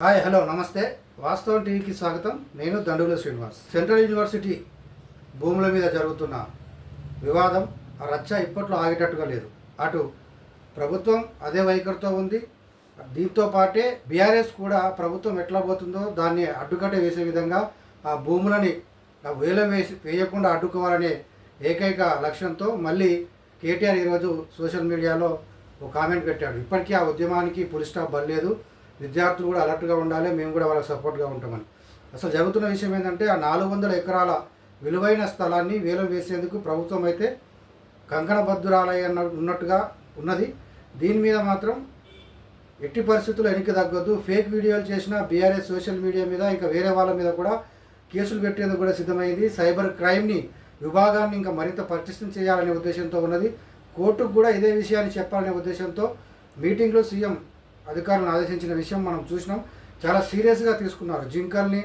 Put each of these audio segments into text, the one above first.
Hi hello నమస్తే. వాస్తవం టీవీకి స్వాగతం. నేను దండుల శ్రీనివాస్. సెంట్రల్ యూనివర్సిటీ భూముల మీద జరుగుతున్న వివాదం ఆ రచ్చ ఇప్పట్లో ఆగేటట్టుగా లేదు. అటు ప్రభుత్వం అదే వైఖరితో ఉంది. దీంతో పాటే బీఆర్ఎస్ కూడా ప్రభుత్వం ఎట్లా పోతుందో దాన్ని అడ్డుకట్ట వేసే విధంగా ఆ భూములని వేలం వేసి వేయకుండా అడ్డుకోవాలనే ఏకైక లక్ష్యంతో మళ్ళీ కేటీఆర్ ఈరోజు సోషల్ మీడియాలో ఒక కామెంట్ పెట్టాడు. ఇప్పటికీ ఆ ఉద్యమానికి పులి స్టాప్ బలేదు విద్యార్థులు కూడా అలర్ట్గా ఉండాలి మేము కూడా వాళ్ళకి సపోర్ట్గా ఉంటామని. అసలు జరుగుతున్న విషయం ఏంటంటే ఆ నాలుగు వందల ఎకరాల విలువైన స్థలాన్ని వేలం వేసేందుకు ప్రభుత్వం అయితే కంకణబద్ధురాలయ ఉన్నట్టుగా ఉన్నది. దీని మీద మాత్రం ఎట్టి పరిస్థితుల్లో వెనక్కి తగ్గొద్దు. ఫేక్ వీడియోలు చేసిన బీఆర్ఎస్ సోషల్ మీడియా మీద ఇంకా వేరే వాళ్ళ మీద కూడా కేసులు పెట్టేందుకు కూడా సిద్ధమైంది. సైబర్ క్రైమ్ని విభాగాన్ని ఇంకా మరింత పటిష్టం చేయాలనే ఉద్దేశంతో ఉన్నది. కోర్టుకు కూడా ఇదే విషయాన్ని చెప్పాలనే ఉద్దేశంతో మీటింగ్లో సీఎం అధికారులను ఆదేశించిన విషయం మనం చూసినాం. చాలా సీరియస్గా తీసుకున్నారు. జింకల్ని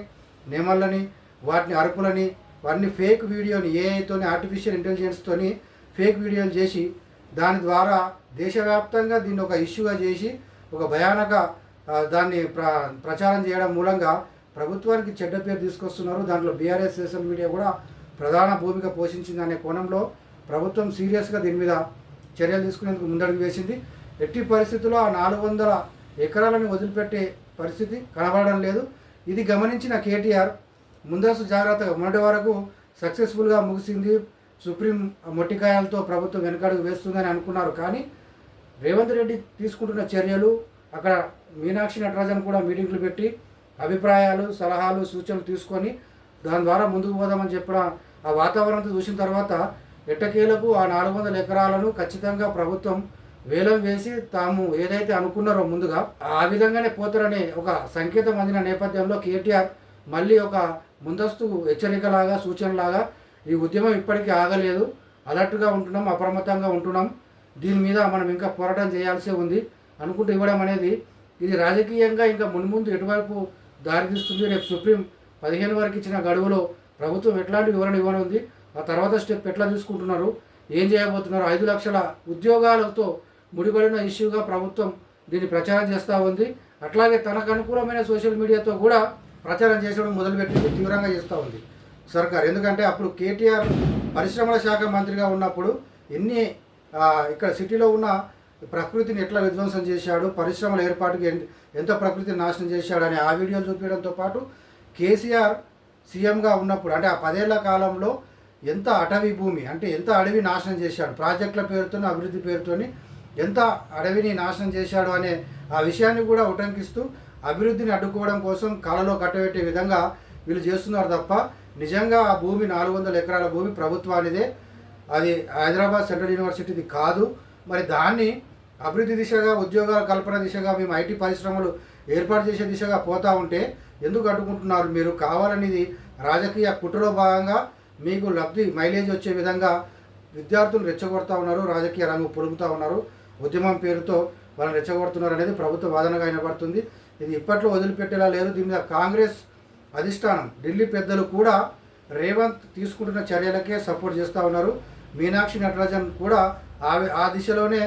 నెమళ్ళని వాటిని అరుపులని వాటిని ఫేక్ వీడియోని ఏఐతోని ఆర్టిఫిషియల్ ఇంటెలిజెన్స్తోని ఫేక్ వీడియోలు చేసి దాని ద్వారా దేశవ్యాప్తంగా దీన్ని ఒక ఇష్యూగా చేసి ఒక భయానక దాన్ని ప్ర ప్రచారం చేయడం మూలంగా ప్రభుత్వానికి చెడ్డ పేరు తీసుకొస్తున్నారు. దాంట్లో బీఆర్ఎస్ సోషల్ మీడియా కూడా ప్రధాన భూమిక పోషించింది అనే కోణంలో ప్రభుత్వం సీరియస్గా దీని మీద చర్యలు తీసుకునేందుకు ముందడుగు వేసింది. ఎట్టి పరిస్థితుల్లో ఆ నాలుగు వందల ఎకరాలను వదిలిపెట్టే పరిస్థితి కనబడడం లేదు. ఇది గమనించిన కేటీఆర్ ముందస్తు జాగ్రత్తగా మొదటి వరకు సక్సెస్ఫుల్గా ముగిసింది. సుప్రీం మొట్టికాయలతో ప్రభుత్వం వెనకడుగు వేస్తుందని అనుకున్నారు. కానీ రేవంత్ రెడ్డి తీసుకుంటున్న చర్యలు అక్కడ మీనాక్షి నటరాజన్ కూడా మీటింగ్లు పెట్టి అభిప్రాయాలు సలహాలు సూచనలు తీసుకొని దాని ద్వారా ముందుకు పోదామని చెప్పిన ఆ వాతావరణంతో చూసిన తర్వాత ఎట్టకేలకు ఆ నాలుగు వందల ఎకరాలను ఖచ్చితంగా ప్రభుత్వం వేలం వేసి తాము ఏదైతే అనుకున్నారో ముందుగా ఆ విధంగానే పోతారనే ఒక సంకేతం అందిన నేపథ్యంలో కేటీఆర్ మళ్ళీ ఒక ముందస్తు హెచ్చరికలాగా సూచనలాగా ఈ ఉద్యమం ఇప్పటికీ ఆగలేదు. అలర్ట్గా ఉంటున్నాం అప్రమత్తంగా ఉంటున్నాం. దీని మీద మనం ఇంకా పోరాటం చేయాల్సి ఉంది అనుకుంటూ ఇవ్వడం అనేది ఇది రాజకీయంగా ఇంకా మున్ముందు ఎటువైపు దారితీస్తుంది రేపు సుప్రీం పదిహేను వరకు ఇచ్చిన గడువులో ప్రభుత్వం ఎట్లాంటి వివరణ ఇవ్వనుంది? ఆ తర్వాత స్టెప్ ఎట్లా తీసుకుంటున్నారు? ఏం చేయబోతున్నారు? ఐదు లక్షల ఉద్యోగాలతో ముడిపడిన ఇష్యూగా ప్రభుత్వం దీన్ని ప్రచారం చేస్తూ ఉంది. అట్లాగే తనకు అనుకూలమైన సోషల్ మీడియాతో కూడా ప్రచారం చేసడం మొదలుపెట్టింది తీవ్రంగా చేస్తూ ఉంది సర్కార్. ఎందుకంటే అప్పుడు కేటీఆర్ పరిశ్రమల శాఖ మంత్రిగా ఉన్నప్పుడు ఎన్ని ఇక్కడ సిటీలో ఉన్న ప్రకృతిని ఎట్లా విధ్వంసం చేశాడు పరిశ్రమల ఏర్పాటుకి ఎంత ప్రకృతిని నాశనం చేశాడు అని ఆ వీడియోలు చూపించడంతో పాటు కేసీఆర్ సీఎంగా ఉన్నప్పుడు అంటే ఆ పదేళ్ళ కాలంలో ఎంత అటవీ భూమి అంటే ఎంత అడవి నాశనం చేశాడు ప్రాజెక్టుల పేరుతోని అభివృద్ధి పేరుతోని ఎంత అడవిని నాశనం చేశాడు అనే ఆ విషయాన్ని కూడా ఉటంకిస్తూ అభివృద్ధిని అడ్డుకోవడం కోసం కళలో కట్టబెట్టే విధంగా వీళ్ళు చేస్తున్నారు తప్ప నిజంగా ఆ భూమి నాలుగు వందల ఎకరాల భూమి ప్రభుత్వానిదే. అది హైదరాబాద్ సెంట్రల్ యూనివర్సిటీది కాదు. మరి దాన్ని అభివృద్ధి దిశగా ఉద్యోగాల కల్పన దిశగా మేము ఐటీ పరిశ్రమలు ఏర్పాటు చేసే దిశగా పోతా ఉంటే ఎందుకు అడ్డుకుంటున్నారు? మీరు కావాలనేది రాజకీయ కుట్రలో భాగంగా మీకు లబ్ధి మైలేజ్ వచ్చే విధంగా విద్యార్థులు రెచ్చగొడతా ఉన్నారు రాజకీయ రంగు పొలుగుతూ ఉన్నారు. ఉద్యమం పేరుతో వాళ్ళని రెచ్చగొడుతున్నారు అనేది ప్రభుత్వ వాదనగా వినబడుతుంది ఇది ఇప్పట్లో వదిలిపెట్టేలా లేదు. దీని మీద కాంగ్రెస్ అధిష్టానం ఢిల్లీ పెద్దలు కూడా రేవంత్ తీసుకుంటున్న చర్యలకే సపోర్ట్ చేస్తూ ఉన్నారు. మీనాక్షి నటరాజన్ కూడా ఆ ఆ దిశలోనే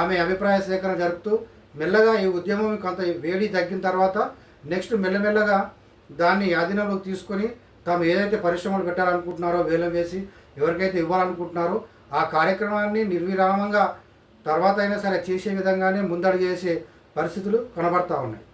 ఆమె అభిప్రాయ సేకరణ జరుపుతూ మెల్లగా ఈ ఉద్యమం కొంత వేడి తగ్గిన తర్వాత నెక్స్ట్ మెల్లమెల్లగా దాన్ని ఆధీనంలోకి తీసుకొని తాము ఏదైతే పరిశ్రమలు పెట్టాలనుకుంటున్నారో వేలం వేసి ఎవరికైతే ఇవ్వాలనుకుంటున్నారో ఆ కార్యక్రమాన్ని నిర్విరామంగా తర్వాత అయినా సరే చేసే విధంగానే ముందడుగు చేసే పరిస్థితులు కనబడతా ఉన్నాయి.